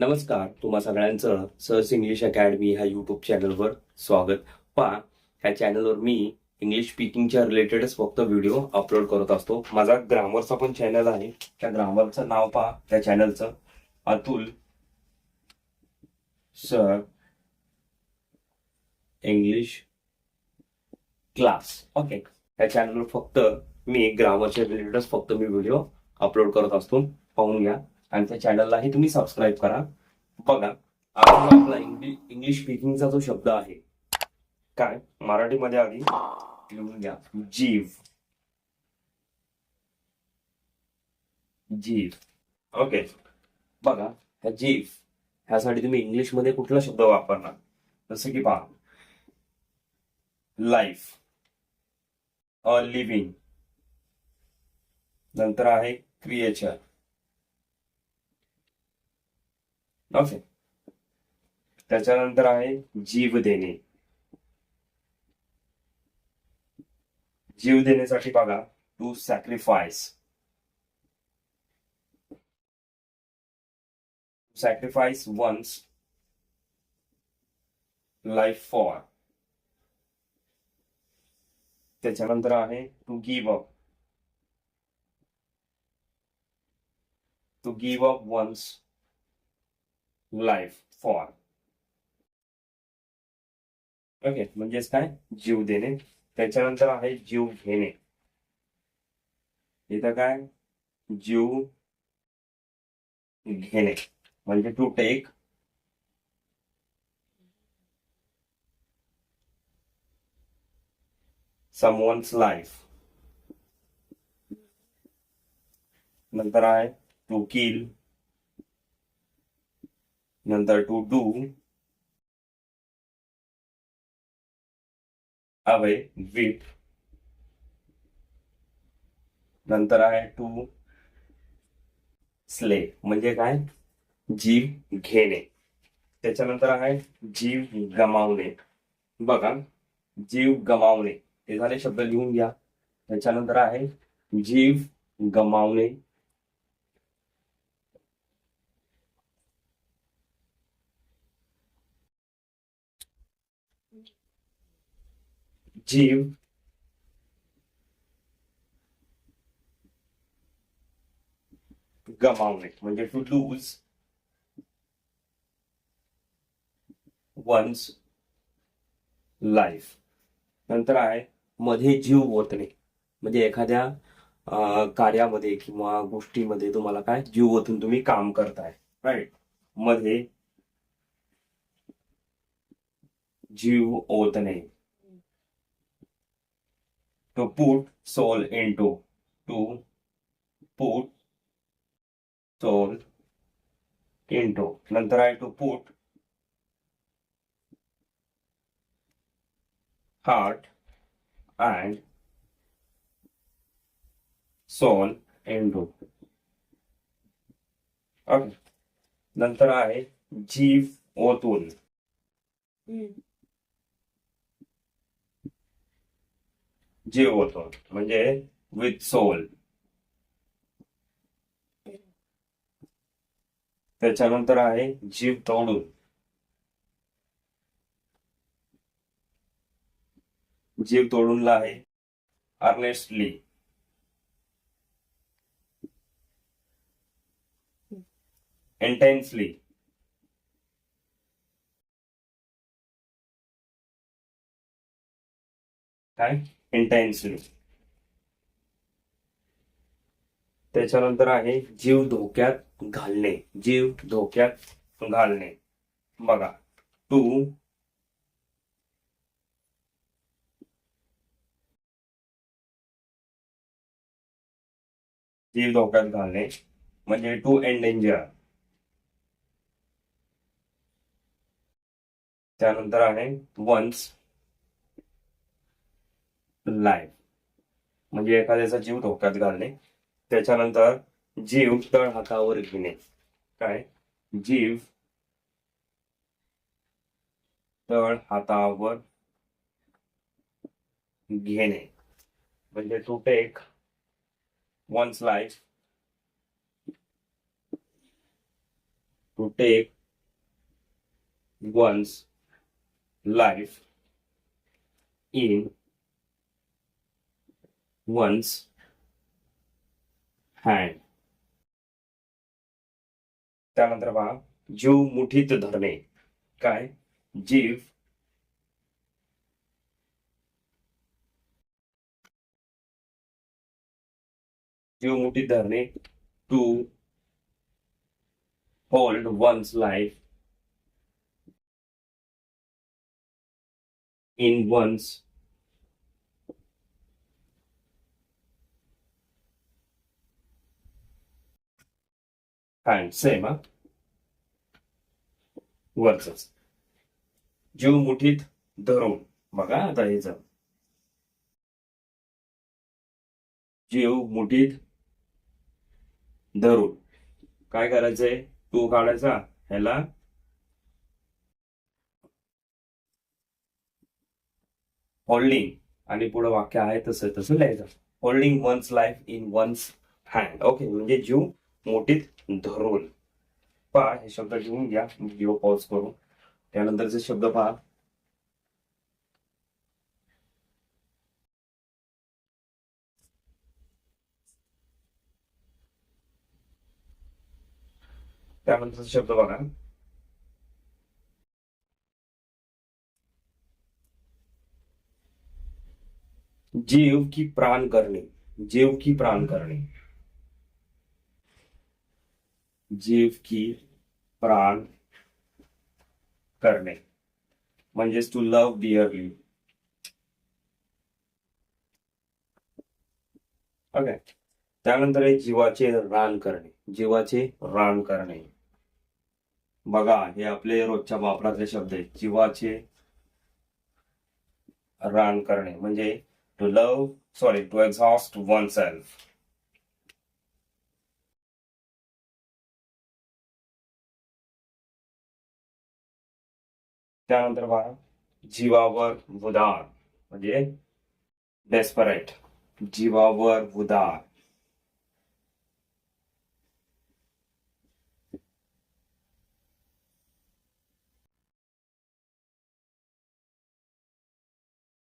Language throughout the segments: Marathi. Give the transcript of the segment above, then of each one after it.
नमस्कार तुम्हा सगळ्यांचं सहज इंग्लिश अकॅडमी ह्या युट्यूब चॅनलवर स्वागत. पहा ह्या चॅनलवर मी इंग्लिश स्पीकिंगच्या रिलेटेडच फक्त व्हिडिओ अपलोड करत असतो. माझा ग्रामरचा पण चॅनल आहे. त्या ग्रामरचं नाव पहा त्या चॅनलचं Atul sir English class okay त्या चॅनलवर फक्त मी ग्रामरच्या रिलेटेडच फक्त मी व्हिडिओ अपलोड करत असतो. पाहून घ्या. आणि त्या चॅनललाही तुम्ही सबस्क्राईब करा. बघा आपण आपला इंग्लिश स्पीकिंगचा जो शब्द आहे काय? मराठीमध्ये आधी लिहून घ्या. जीव. जीव. ओके बघा ह्या जीव ह्यासाठी तुम्ही इंग्लिशमध्ये कुठला शब्द वापरणार? जसं की पहा. लाईफ अ लिव्हिंग नंतर आहे क्रिएचर ओके त्याच्यानंतर आहे जीव देणे. जीव देण्यासाठी बघा to sacrifice sacrifice one's life for त्याच्यानंतर आहे to give up to give up one's life for okay म्हणजेच काय? जीव देणे. त्याच्यानंतर आहे जीव घेणे. इथं काय? जीव घेणे. म्हणजे टू टेक समवन्स लाईफ नंतर आहे टू किल नंतर टू डू अवे विथ नंतर आहे टू स्ले म्हणजे काय? जीव घेणे. त्याच्यानंतर आहे जीव गमावणे. बघा जीव गमावणे. हे झाले शब्द लिहून घ्या. त्याच्यानंतर आहे जीव गमावणे. जीव गमावणे म्हणजे टू लूज वन्स लाईफ नंतर आहे मध्ये जीव ओतणे. म्हणजे एखाद्या कार्यामध्ये किंवा गोष्टीमध्ये तुम्हाला काय? जीव ओतून तुम्ही काम करताय. राईटमध्ये जीव ओतणे. to put soul into to put soul into नंतर आहे to put heart and soul into okay नंतर आहे जीव ओतून जीव होतो. म्हणजे विथ सोल त्याच्यानंतर आहे जीव तोडून. जीव तोडूनला आहे अर्नेस्टली इंटेन्सली काय? इंटेन्सिव्ह त्याच्यानंतर आहे जीव धोक्यात घालणे. जीव धोक्यात घालणे. बघा. टू. जीव धोक्यात घालणे. म्हणजे टू एंडेंजर त्यानंतर आहे वन्स. लाईफ म्हणजे एखाद्याचा जीव धोक्यात घालणे. त्याच्यानंतर जीव तळ हातावर घेणे. काय? जीव तळ हातावर घेणे. म्हणजे to take one's life to take one's life in one's hand त्यानंतर पहा जीव मुठीत धरणे. काय? जीव. जीव मुठीत धरणे. To. Hold one's life in one's hand same हा वरच जीव मुठीत धरून बघा आता हे जाऊ जीव मुठीत धरून. काय करायचंय? तू काढायचा ह्याला. होल्डिंग आणि पुढे वाक्य आहे तसं तसं लिहायचं. Holding one's life in one's hand okay म्हणजे जीव मोठीत धरून. पहा हे शब्द घेऊन घ्या व्हिडिओ पॉज करून. त्यानंतरचे शब्द पहा. त्यानंतरचा शब्द बघा. जीव की प्राण करणे. जीव की प्राण करणे. जीव की प्राण करणे. म्हणजेच टू लव्ह डिअरली ओके त्यानंतर आहे जीवाचे रान करणे. जीवाचे रान करणे. बघा हे आपले रोजच्या वापरातले शब्द आहेत. जीवाचे रान करणे. म्हणजे to sorry to exhaust one self त्यानंतर पहा जीवावर उदार म्हणजे डेस्परेट जीवावर उदार.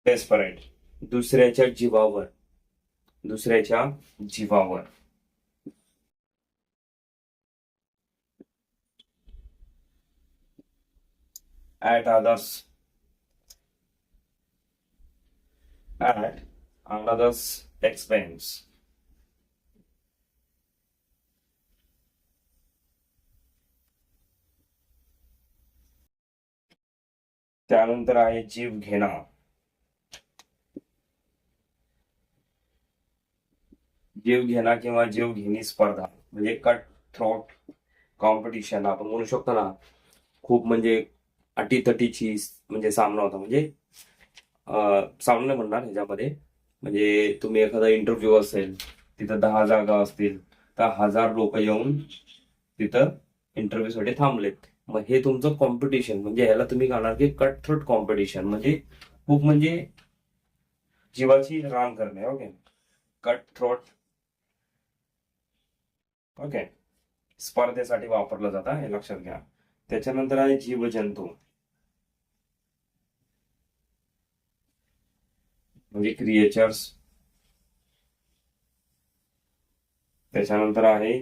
डेस्परेट दुसऱ्याच्या जीवावर. दुसऱ्याच्या जीवावर. At others at another's expense त्यानंतर आहे जीव घेणा. जीव घेणा किंवा जीव घेणी स्पर्धा म्हणजे कट थ्रोट कॉम्पिटिशन आपण म्हणू शकतो ना खूप म्हणजे अटीतटीची म्हणजे सामना होता. म्हणजे सामना म्हणणार ह्याच्यामध्ये. म्हणजे तुम्ही एखादा इंटरव्ह्यू असेल तिथं दहा जागा असतील तर हजार लोक येऊन तिथं इंटरव्ह्यूसाठी थांबलेत. मग हे तुमचं कॉम्पिटिशन म्हणजे ह्याला तुम्ही गाणार की कट थ्रोट कॉम्पिटिशन म्हणजे खूप म्हणजे जीवाची रान करणे ओके कट थ्रोट ओके स्पर्धेसाठी वापरलं जातं हे लक्षात घ्या. त्याच्यानंतर आहे जीवजंतू. म्हणजे क्रिएचर्स त्याच्यानंतर आहे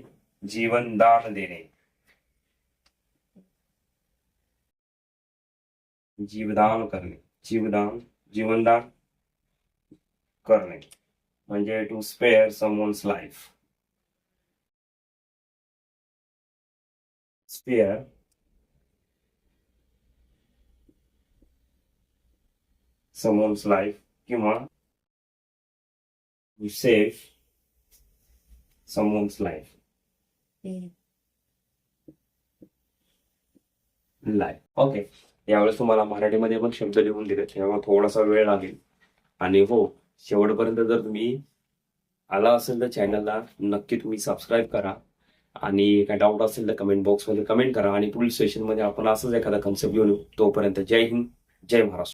जीवनदान देणे जीवदान करणे जीवदान, जीवनदान करणे म्हणजे to spare someone's life spare someone's life किंवा safe someone's life life okay यावेळेस तुम्हाला मराठीमध्ये पण शब्द लिहून दिले. त्यामुळे थोडासा वेळ लागेल. आणि हो शेवटपर्यंत जर तुम्ही आला असेल तर चॅनलला नक्की तुम्ही सबस्क्राईब करा. आणि काय डाऊट असेल तर कमेंट बॉक्समध्ये कमेंट करा. आणि पुढील सेशनमध्ये आपण असंच एखादा कन्सेप्ट घेऊन येऊ. तोपर्यंत जय हिंद जय महाराष्ट्र.